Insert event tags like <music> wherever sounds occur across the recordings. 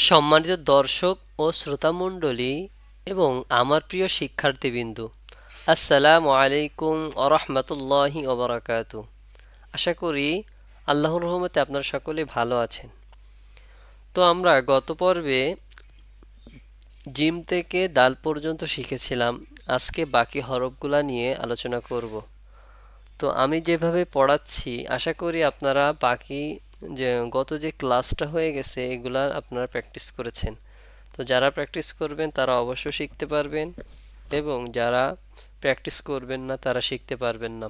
সম্মানিত দর্শক ও শ্রোতামণ্ডলী এবং আমার প্রিয় শিক্ষার্থীবৃন্দু, আসসালামু আলাইকুম আরহামতুল্লাহি ওবরাকাতু আশা করি আল্লাহর রহমতে আপনারা সকলে ভালো আছেন। তো আমরা গত পর্বে জিম থেকে দাল পর্যন্ত শিখেছিলাম। আজকে বাকি হরফগুলা নিয়ে আলোচনা করব। তো আমি যেভাবে পড়াচ্ছি, আশা করি আপনারা বাকি যে গত যে ক্লাসটা হয়ে গেছে, এগুলা আপনারা প্র্যাকটিস করেছেন। তো যারা প্র্যাকটিস করবেন, তারা অবশ্য শিখতে পারবেন এবং যারা প্র্যাকটিস করবেন না, তারা শিখতে পারবেন না।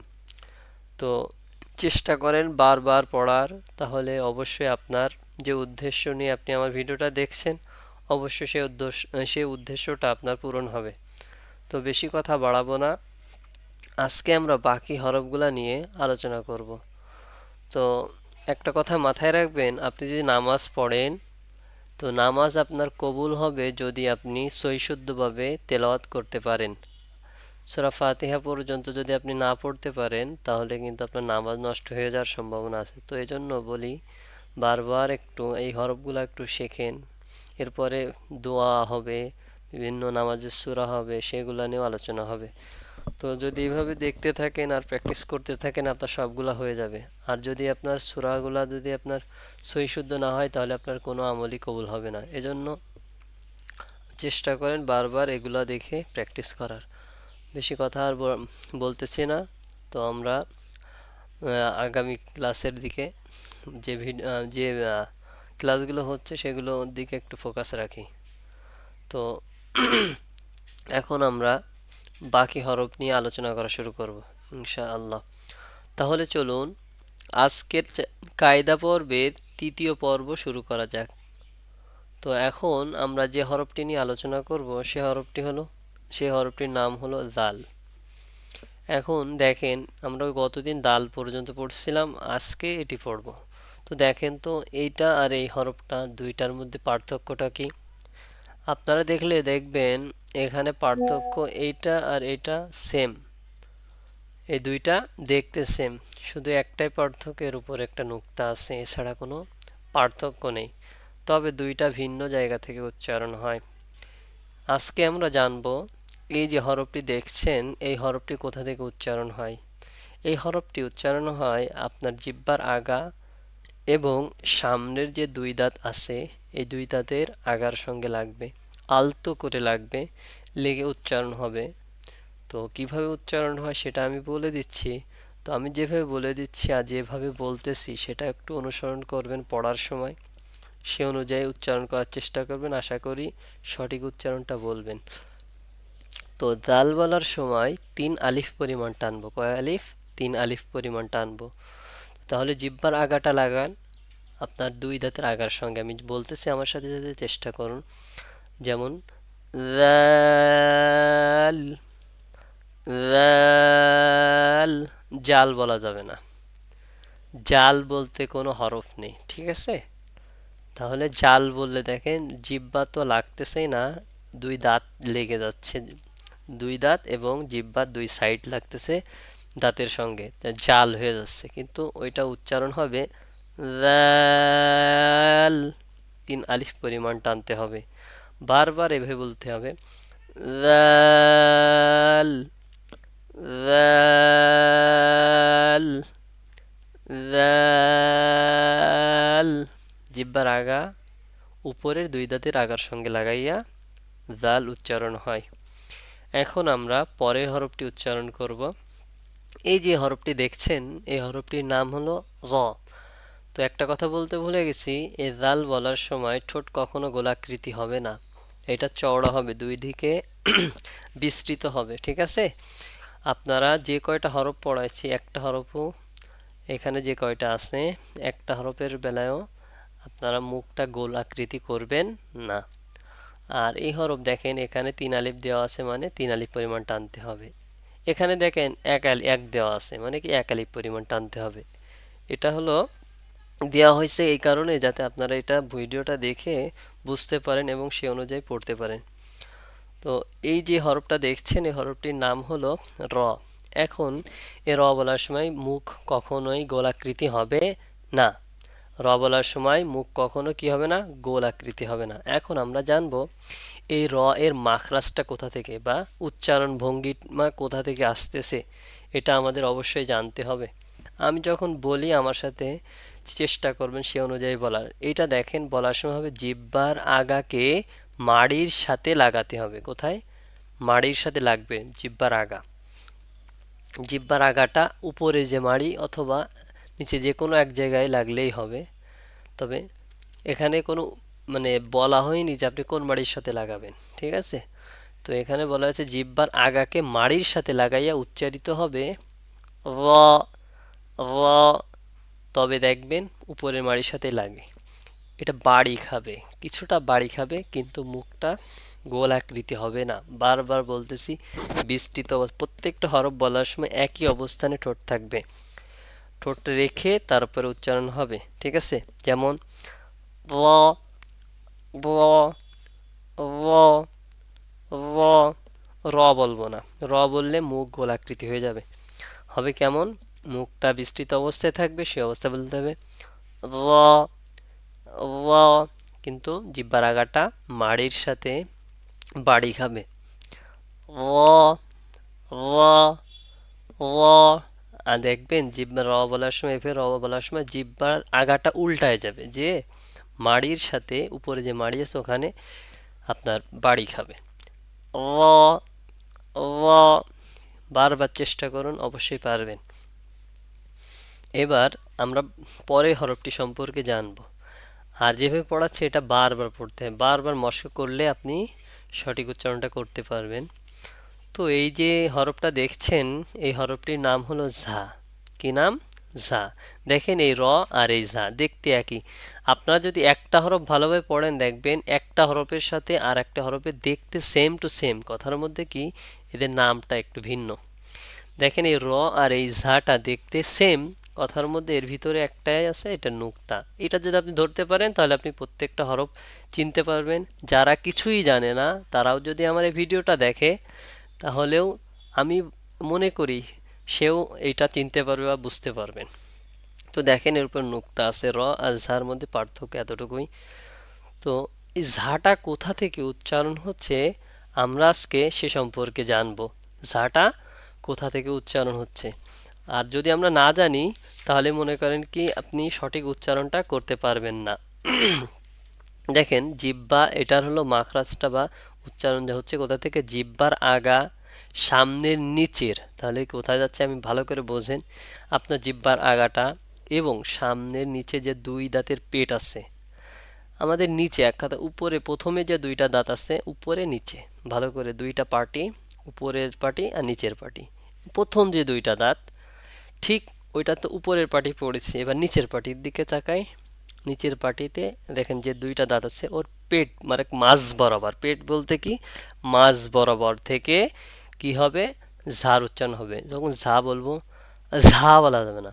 তো চেষ্টা করেন বারবার পড়ার, তাহলে অবশ্যই আপনার যে উদ্দেশ্য নিয়ে আপনি আমার ভিডিওটা দেখছেন, অবশ্যই সেই উদ্দেশ্য সেই উদ্দেশ্যটা আপনার পূরণ হবে। তো বেশি কথা বাড়াবো না। আজকে আমরা বাকি হরফগুলা নিয়ে আলোচনা করব। তো একটা কথা মাথায় রাখবেন, আপনি যদি নামাজ পড়েন, তো নামাজ আপনার কবুল হবে যদি আপনি সৈশুদ্ধভাবে তেলাওয়াত করতে পারেন। সূরা ফাতিহা পর্যন্ত যদি আপনি না পড়তে পারেন, তাহলে কিন্তু আপনার নামাজ নষ্ট হয়ে যাওয়ার সম্ভাবনা আছে। তো এই জন্য বলি, বারবার একটু এই হরফগুলো একটু শেখেন। এরপরে দোয়া হবে, বিভিন্ন নামাজের সূরা হবে, সেগুলো নিয়েও আলোচনা হবে। তো যদি এইভাবে দেখতে থাকেন আর প্র্যাকটিস করতে থাকেন, আপনার সবগুলা হয়ে যাবে। আর যদি আপনার সূরাগুলা যদি আপনার সহি শুদ্ধ না হয়, তাহলে আপনার কোনো আমলই কবুল হবে না। এজন্য চেষ্টা করেন বারবার এগুলা দেখে প্র্যাকটিস করার। বেশি কথা আর বলতেছি না। তো আমরা আগামী ক্লাসের দিকে যে যে ক্লাসগুলো হচ্ছে সেগুলোর দিকে একটু ফোকাস রাখি। তো <clears throat> এখন আমরা বাকি হরফ নিয়ে আলোচনা করা শুরু করব ইনশা আল্লাহ তাহলে চলুন, আজকের কায়দা পর্বের তৃতীয় পর্ব শুরু করা যাক। তো এখন আমরা যে হরফটি নিয়ে আলোচনা করব, সে হরফটি হলো, সে হরফটির নাম হলো দাল। এখন দেখেন, আমরা গতদিন দাল পর্যন্ত পড়ছিলাম, আজকে এটি পড়ব। তো দেখেন তো, এইটা আর এই হরফটা দুইটার মধ্যে পার্থক্যটা কি? আপনারা দেখলে দেখবেন এখানে পার্থক্য এইটা আর এটা সেম এই দুইটা দেখতে সেম শুধু একটাই পার্থক্যের উপর একটা নুক্তা আছে, এছাড়া কোনো পার্থক্য নেই। তবে দুইটা ভিন্ন জায়গা থেকে উচ্চারণ হয়। আজকে আমরা জানব, এই যে হরফটি দেখছেন, এই হরফটি কোথা থেকে উচ্চারণ হয়? এই হরফটি উচ্চারণ হয় আপনার জিব্বার আগা এবং সামনের যে দুই দাঁত আছে, এই দুই দাঁতের আগার সঙ্গে লাগবে। আলতো করে লাগবে, লেগে উচ্চারণ হবে। তো কীভাবে উচ্চারণ হয় সেটা আমি বলে দিচ্ছি। তো আমি যেভাবে বলে দিচ্ছি আর যেভাবে বলতেছি সেটা একটু অনুসরণ করবেন পড়ার সময়। সে অনুযায়ী উচ্চারণ করার চেষ্টা করবেন, আশা করি সঠিক উচ্চারণটা বলবেন। তো দাল বলার সময় তিন আলিফ পরিমাণ টানবো। কয় আলিফ? তিন আলিফ পরিমাণ টানবো। তাহলে জিব্বার আগাটা লাগান। আপনার দুই দাঁতের আগার সঙ্গে। আমি বলতেছি আমার সাথে সাথে চেষ্টা করুন। যেমন জাল বলা যাবে না। জাল বলতে কোনো হরফ নেই, ঠিক আছে? তাহলে জাল বললে দেখেন জিব্বা তো লাগতেছেই না, দুই দাঁত লেগে যাচ্ছে। দুই দাঁত এবং জিব্বার দুই সাইড লাগতেছে দাঁতের সঙ্গে জাল হয়ে যাচ্ছে। কিন্তু ওইটা উচ্চারণ হবে তিন আলিফ পরিমাণ টানতে হবে। বারবার এভাবে বলতে হবে। জিব্বার আগা, উপরের দুই দাঁতের আগার সঙ্গে লাগাইয়া জাল উচ্চারণ হয়। এখন আমরা পরের হরফটি উচ্চারণ করব। এই যে হরফটি দেখছেন, এই হরফটির নাম হলো র তো একটা কথা বলতে ভুলে গেছি এই জাল বলার সময় ঠোঁট কখনো গোলাকৃতি হবে না। এটা চওড়া হবে, দুই দিকে <clears throat> বিস্তৃত হবে, ঠিক আছে? আপনারা যে কয়টা হরফ পড়াইছি, একটা হরফও এখানে যে কয়টা আছে, একটা হরফের বেলায়ও আপনারা মুখটা গোল আকৃতি করবেন না। আর এই হরফ দেখেন, এখানে তিন আলিফ দেওয়া আছে মানে তিন আলিফ পরিমাণ টানতে হবে। এখানে দেখেন, এক এক দেওয়া আছে মানে কি এক আলিফ পরিমাণ টানতে হবে। এটা হলো দেওয়া হয়েছে এই কারণে যাতে আপনারা এটা ভিডিওটা দেখে বুঝতে পারেন এবং সে অনুযায়ী পড়তে পারেন। তো এই যে হরফটা দেখছেন, এই হরফটির নাম হলো র। এখন এ র বলার সময় মুখ কখনোই গোলাকৃতি হবে না। র বলার সময় মুখ কখনো কি হবে না? গোল আকৃতি হবে না। এখন আমরা জানব এই র এর মাখরাজটা কোথা থেকে বা উচ্চারণ ভঙ্গিমা কোথা থেকে আসতেছে, এটা আমাদের অবশ্যই জানতে হবে। আমি যখন বলি আমার সাথে চেষ্টা করবেন সে অনুযায়ী বলার। এটা দেখেন, বলার সময় হবে জিব্বার আগাকে মাড়ির সাথে লাগাতে হবে। কোথায়? মাড়ির সাথে লাগবে, জিব্বার আগা। জিব্বার আগাটা উপরে যে মাড়ি অথবা নিচে যে কোনো এক জায়গায় লাগলেই হবে। তবে এখানে কোনো মানে বলা হয়নি যে আপনি কোন মাড়ির সাথে লাগাবেন, ঠিক আছে? তো এখানে বলা হয়েছে জিব্বার আগাকে মাড়ির সাথে লাগাইয়া উচ্চারিত হবে র তবে দেখবেন উপরের মাড়ির সাথে লাগে। এটা বাড়ি খাবে, কিছুটা বাড়ি খাবে, কিন্তু মুখটা গোল আকৃতি হবে না। বারবার বলতেছি বিস্তৃত প্রত্যেকটা হরফ বলার সময় একই অবস্থানে ঠোঁট থাকবে। ঠোঁট রেখে তারপরে উচ্চারণ হবে, ঠিক আছে? যেমন র বলব না। র বললে মুখ গোলাকৃতি হয়ে যাবে। হবে কেমন? মুখটা বিস্তৃত অবস্থায় থাকবে, সে অবস্থায় বলতে হবে। র কিন্তু জিব্বার আগাটা মাড়ির সাথে বাড়ি খাবে। র আর দেখবেন জিব্বা র বলার সময়, ফের র বলার সময় জিব্বার আগাটা উল্টায় যাবে, যে মাড়ির সাথে উপরে যে মাড়ি আছে ওখানে আপনার বাড়ি খাবে। র, বারবার চেষ্টা করুন, অবশ্যই পারবেন। এবার আমরা পরে হরফটি সম্পর্কে জানব। আর যেভাবে পড়াচ্ছে এটা বারবার পড়তে হয়। বারবার মস্ক করলে আপনি সঠিক উচ্চারণটা করতে পারবেন। তো এই যে হরফটা দেখছেন, এই হরফটির নাম হলো ঝা। কি নাম? ঝা। দেখেন এই র আর এই ঝা দেখতে একই। আপনারা যদি একটা হরফ ভালোভাবে পড়েন, দেখবেন একটা হরফের সাথে আর একটা হরফের দেখতে সেম টু সেম কথার মধ্যে কি? এদের নামটা একটু ভিন্ন। দেখেন এই র আর এই ঝাটা দেখতে সেম কথার মধ্যে এর ভিতরে একটাই আছে, এটা নুক্তা। এটা যদি আপনি ধরতে পারেন, তাহলে আপনি প্রত্যেকটা হরফ চিনতে পারবেন। যারা কিছুই জানে না, তারাও যদি আমার এই ভিডিওটা দেখে, তাহলেও আমি মনে করি সেও এটা চিনতে পারবে বা বুঝতে পারবেন। তো দেখেন, এর উপর নুক্তা আছে, র আর ঝার মধ্যে পার্থক্য এতটুকুই। তো এই ঝাটা কোথা থেকে উচ্চারণ হচ্ছে, আমরা আজকে সে সম্পর্কে জানব। ঝাটা কোথা থেকে উচ্চারণ হচ্ছে? আর যদি আমরা না জানি, তাহলে মনে করেন কি, আপনি সঠিক উচ্চারণটা করতে পারবেন না। <clears throat> দেখেন, জিব্বা, এটার হলো মাখরাজটা বা উচ্চারণ যা হচ্ছে কোথা থেকে? জিব্বার আগা, সামনের নিচের। তাহলে কোথায় যাচ্ছে? আমি ভালো করে বোঝেন। আপনার জিব্বার আগাটা এবং সামনের নিচে যে দুই দাঁতের পেট আছে, আমাদের নিচে এক কথা উপরে, প্রথমে যে দুইটা দাঁত আছে, উপরে, নিচে। ভালো করে দুইটা পার্টি, উপরের পার্টি আর নিচের পার্টি। প্রথম যে দুইটা দাঁত ঠিক ওইটা তো উপরের পার্টি পড়েছে, এবার নিচের পার্টির দিকে চাকায় নিচের পাটিতে দেখেন যে দুইটা দাঁত আছে, ওর পেট মানে মাঝ বরাবর, পেট বলতে কি? মাঝ বরাবর থেকে কি হবে? ঝার উচ্চারণ হবে। যখন ঝা বলব, ঝা বলা যাবে না।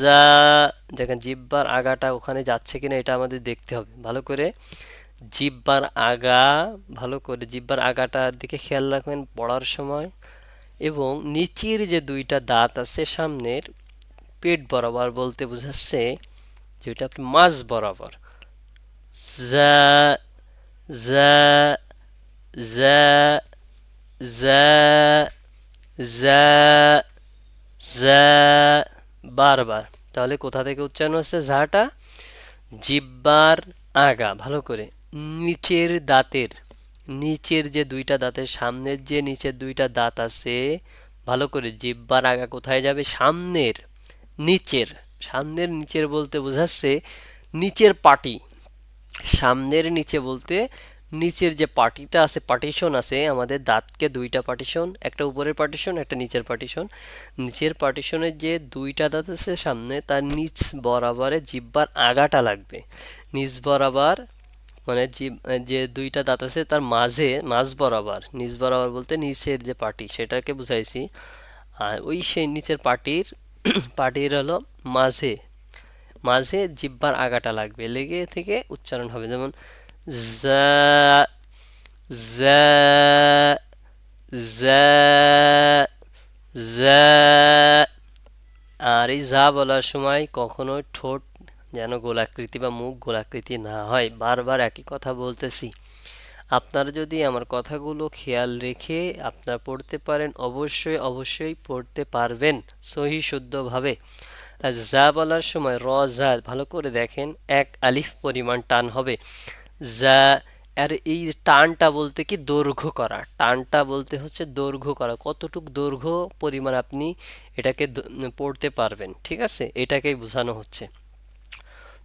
যা দেখেন জিব্বার আগাটা ওখানে যাচ্ছে কিনা এটা আমাদের দেখতে হবে। ভালো করে জিব্বার আগা, ভালো করে জিব্বার আগাটার দিকে খেয়াল রাখবেন পড়ার সময়। এবং নিচের যে দুইটা দাঁত আছে সামনের, পেট বরাবর বলতে বোঝাচ্ছে যেটা আপনি মাঝ বরাবর। বারবার। তাহলে কোথা থেকে উচ্চারণ হচ্ছে ঝাটা? জিব্বার আগা, ভালো করে। নিচের দাঁতের নিচের যে দুইটা দাঁতের সামনের যে নিচের দুইটা দাঁত আছে, ভালো করে জিব্বার আগা কোথায় যাবে? সামনের, নিচের। সামনের, নিচের বলতে বোঝাচ্ছে নিচের পাটি। সামনের, নিচে বলতে নিচের যে পাটিটা আছে পার্টিশন আছে, আমাদের দাঁতকে দুইটা পার্টিশন একটা উপরের পার্টিশন একটা নিচের পার্টিশন নিচের পার্টিশনের যে দুইটা দাঁত আছে সামনে, তার নিচ বরাবরে জিব্বার আগাটা লাগবে। নিচ বরাবর মানে যে দুইটা দাঁত আছে তার মাঝে, মাঝ বরাবর, নিচ বরাবর বলতে নিচের যে পাটি, সেটাকে বুঝাইছি। আর ওই সেই নিচের পাটির <clears throat> পাটির হলো মাঝে মাঝে জিব্বার আগাটা লাগবে। লেগে থেকে উচ্চারণ হবে, যেমন আর এই যা বলার সময় কখনো ঠোঁট যেন গোলাকৃতি বা মুখ গোলাকৃতি না হয়, বারবার একই কথা বলতেছি। আপনারা যদি আমার কথাগুলো খেয়াল রেখে আপনারা পড়তে পারেন, অবশ্যই অবশ্যই পড়তে পারবেন সহি শুদ্ধভাবে। যা বলার সময় র যা ভালো করে দেখেন, এক আলিফ পরিমাণ টান হবে। যা আর এই টানটা বলতে কি দৈর্ঘ্য করা। টানটা বলতে হচ্ছে দৈর্ঘ্য করা। কতটুক দৈর্ঘ্য পরিমাণ আপনি এটাকে পড়তে পারবেন, ঠিক আছে? এটাকেই বোঝানো হচ্ছে।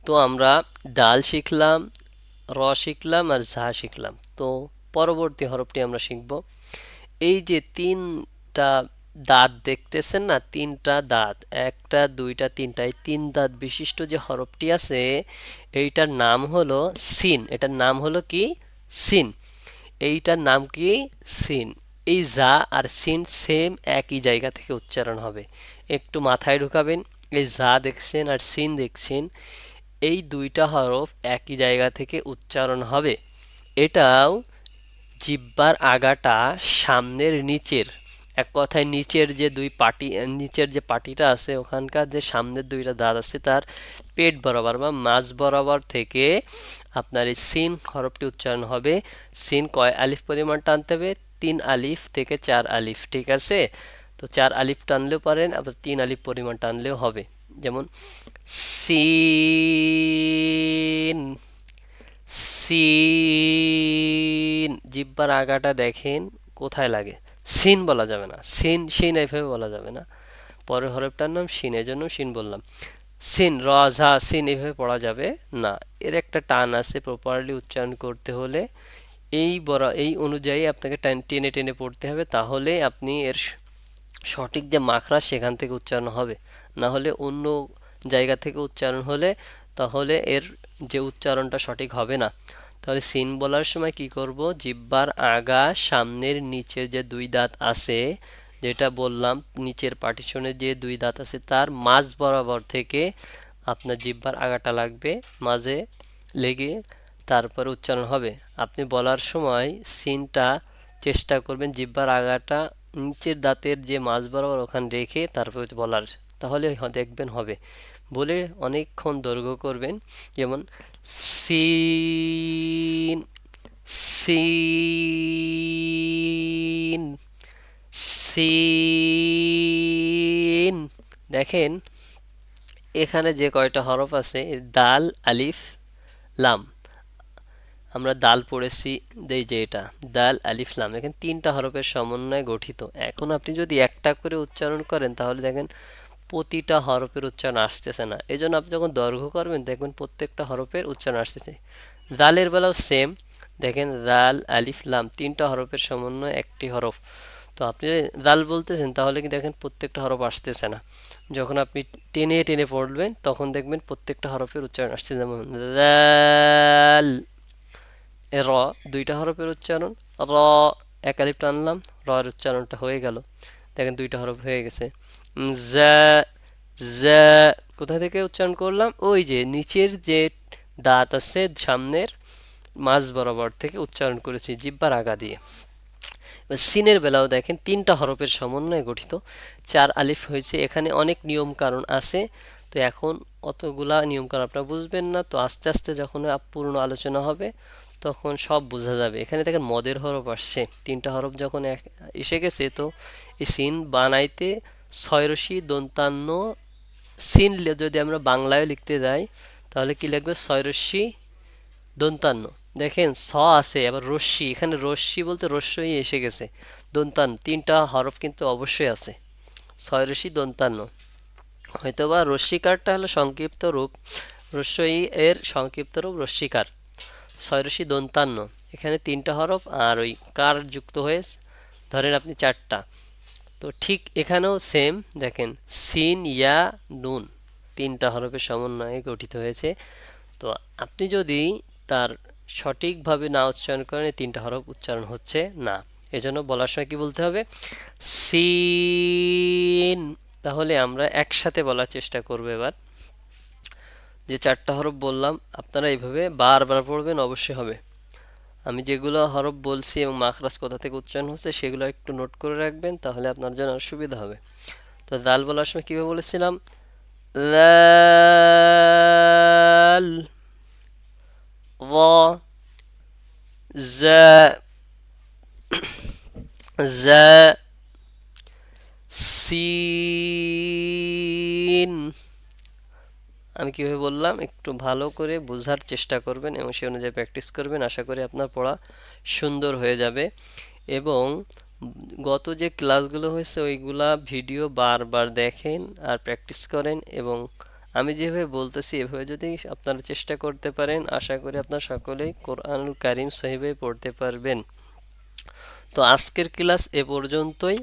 তো আমরা ডাল শিখলাম, র শিখলাম আর ঝা শিখলাম। তো পরবর্তী হরফটি আমরা শিখব। এই যে তিনটা দাঁত দেখতেছেন না? তিনটা দাঁত, একটা, দুইটা, তিনটা, এই তিন দাঁত বিশিষ্ট যে হরফটি আছে, এইটার নাম হলো সিন। এটার নাম হলো কি? সিন। এইটার নাম কি? সিন। এই যা আর সিন সেম একই জায়গা থেকে উচ্চারণ হবে। একটু মাথায় ঢুকাবেন। এই যা দেখছেন আর সিন দেখছেন। এই দুইটা হরফ একই জায়গা থেকে উচ্চারণ হবে। এটাও জিব্বার আগাটা সামনের নিচের। এক কথায় নিচের যে দুই পাটি, নিচের যে পাটিটা আছে ওখানকার যে সামনের দুইটা দাঁত আছে, তার পেট বরাবর বা মাঝ বরাবর থেকে আপনার এই সিন হরফটি উচ্চারণ হবে। সিন কয় আলিফ পরিমাণ টানতে হবে? তিন আলিফ থেকে চার আলিফ, ঠিক আছে? তো চার আলিফ টানলেও পারেন, আবার তিন আলিফ পরিমাণ টানলেও হবে। যেমন সিন সিন। জিব্বার আগাটা দেখেন কোথায় লাগে। সিন বলা যাবে না। সিন সিন এইভাবে বলা যাবে না। পরের হরফটার নাম সিন জন্য সিন বললাম। সিন, র, ঝা, সিন এইভাবে পড়া যাবে না। এর একটা টান আছে প্রপারলি উচ্চারণ করতে হলে। এই বড় এই অনুযায়ী আপনাকে টেনে টেনে পড়তে হবে। তাহলে আপনি এর সঠিক যে মাখরা সেখান থেকে উচ্চারণ হবে। না হলে অন্য জায়গা থেকে উচ্চারণ হলে তাহলে এর যে উচ্চারণটা সঠিক হবে না। তাহলে সিন বলার সময় কি করব? জিব্বার আগা সামনের নিচের যে দুই দাঁত আছে, যেটা বললাম নিচের পার্টিশনে যে দুই দাঁত আছে, তার মাঝ বরাবর থেকে আপনার জিব্বার আগাটা লাগবে, মাঝে লেগে তারপর উচ্চারণ হবে। আপনি বলার সময় সিনটা চেষ্টা করবেন জিব্বার আগাটা নিচের দাঁতের যে মাঝ বরাবর ওখানে রেখে তারপর বলার। তাহলে দেখবেন হবে। বলে অনেকক্ষণ দৈর্ঘ্য করবেন, যেমন সিন সিন সিন। দেখেন, এখানে যে কয়টা হরফ আছে, দাল, আলিফ, লাম। আমরা দাল পড়েছি, দেই যে এটা, দাল, আলিফ, লাম। এখানে তিনটা হরফের সমন্বয়ে গঠিত। এখন আপনি যদি একটা করে উচ্চারণ করেন, তাহলে দেখেন প্রতিটা হরফের উচ্চারণ আসতেছে না। এই জন্য আপনি যখন দৈর্ঘ্য করবেন, দেখবেন প্রত্যেকটা হরফের উচ্চারণ আসতেছে। দালের বেলাও সেম দেখেন দাল আলিফ, লাম তিনটা হরফের সমন্বয়ে একটি হরফ। তো আপনি দাল বলতেছেন, তাহলে কি দেখেন প্রত্যেকটা হরফ আসতেছে না। যখন আপনি টেনে টেনে পড়বেন, তখন দেখবেন প্রত্যেকটা হরফের উচ্চারণ আসছে। যেমন দাল র দুইটা হরফের উচ্চারণ। র, এক আলিফ টানলাম র এর উচ্চারণটা হয়ে গেল। দেখেন দুইটা হরফ হয়ে গেছে। কোথা থেকে উচ্চারণ করলাম? ওই যে নিচের যে দাঁত আছে, সামনের মাঝ বরাবর থেকে উচ্চারণ করেছি, জিব্বার আগা দিয়ে। সিনের বেলাও দেখেন, তিনটা হরফের সমন্বয়ে গঠিত। চার আলিফ হয়েছে, এখানে অনেক নিয়ম কারণ আছে। তো এখন অতগুলা নিয়ম কারণ আপনারা বুঝবেন না। তো আস্তে আস্তে যখন পূর্ণ আলোচনা হবে, তখন সব বোঝা যাবে। এখানে দেখেন, মদের হরফ আসছে। তিনটা হরফ যখন এসে গেছে, তো এই সিন বানাইতে ছয়রশি দন্তান্ন সিন যদি আমরা বাংলায় লিখতে যাই, তাহলে কি লিখবে? ছয়রশি দন্তান্ন। দেখেন, স আছে আবার রশ্মি এখানে রশ্মি বলতে রস্যই এসে গেছে। দন্তান্ন, তিনটা হরফ কিন্তু অবশ্যই আছে। ছয় রশ্মি দন্তান্ন। হয়তোবা রশ্মিকারটা হলো সংক্ষিপ্ত রূপ, রস্যই এর সংক্ষিপ্ত রূপ রশ্মিকার। ছয় রশ্মি দন্তান্ন, এখানে তিনটা হরফ আর ওই কার যুক্ত হয়ে, ধরেন আপনি চারটা। তো ঠিক এখানেও সেম দেখেন সিন ইয়া নুন তিনটা হরফের সমন্বয়ে গঠিত হয়েছে। তো আপনি যদি তার সঠিকভাবে না উচ্চারণ করেন তিনটা হরফ উচ্চারণ হচ্ছে না। এজন্য বলার সময় কি বলতে হবে? সিন তাহলে আমরা একসাথে বলার চেষ্টা করব এবার। যে চারটা হরফ বললাম, আপনারা এইভাবে বারবার পড়বেন, অবশ্যই হবে। আমি যেগুলো হরফ বলছি এবং মাখরাজ কোথা থেকে উচ্চারণ হচ্ছে, সেগুলো একটু নোট করে রাখবেন, তাহলে আপনার জন্য আর সুবিধা হবে। তো দাল বলার সময় কীভাবে বলেছিলাম? সিন। আমি কীভাবে বললাম, একটু ভালো করে বোঝার চেষ্টা করবেন এবং সে অনুযায়ী প্র্যাকটিস করবেন। আশা করি আপনার পড়া সুন্দর হয়ে যাবে। এবং গত যে ক্লাসগুলো হয়েছে, ওইগুলা ভিডিও বারবার দেখেন আর প্র্যাকটিস করেন এবং আমি যেভাবে বলতেছি, এভাবে যদি আপনারা চেষ্টা করতে পারেন, আশা করি আপনার সকলেই কোরআনুল কারিম সহিবে পড়তে পারবেন। তো আজকের ক্লাস এ পর্যন্তই।